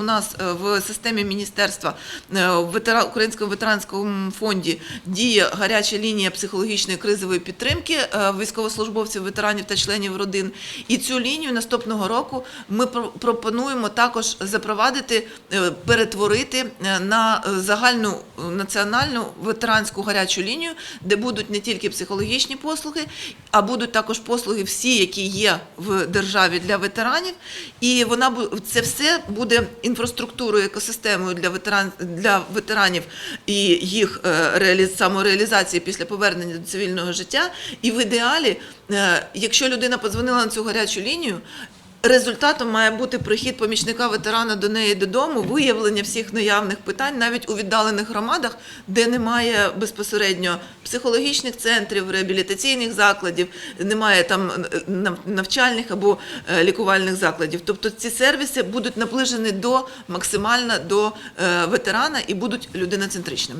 у нас е, в системі міністерства е, в Українському ветеранському фонді діє гаряча лінія психологічної кризової підтримки е, військовослужбовців, ветеранів та членів родин. І цю лінію наступного року ми пропонуємо також запровадити, перетворити на загальну національну ветеранську гарячу лінію, де будуть не тільки психологічні послуги, а будуть також послуги всі, які є в державі для ветеранів. І вона це все буде інфраструктурою, екосистемою для ветеран для ветеранів і їх е, самореалізації після повернення до цивільного життя. І в ідеалі, е, якщо людина подзвонила на цю гарячу лінію. Результатом має бути прихід помічника ветерана до неї додому, виявлення всіх наявних питань, навіть у віддалених громадах, де немає безпосередньо психологічних центрів, реабілітаційних закладів, немає там е, навчальних або е, лікувальних закладів. Тобто ці сервіси будуть наближені до максимально до е, ветерана і будуть людиноцентричними.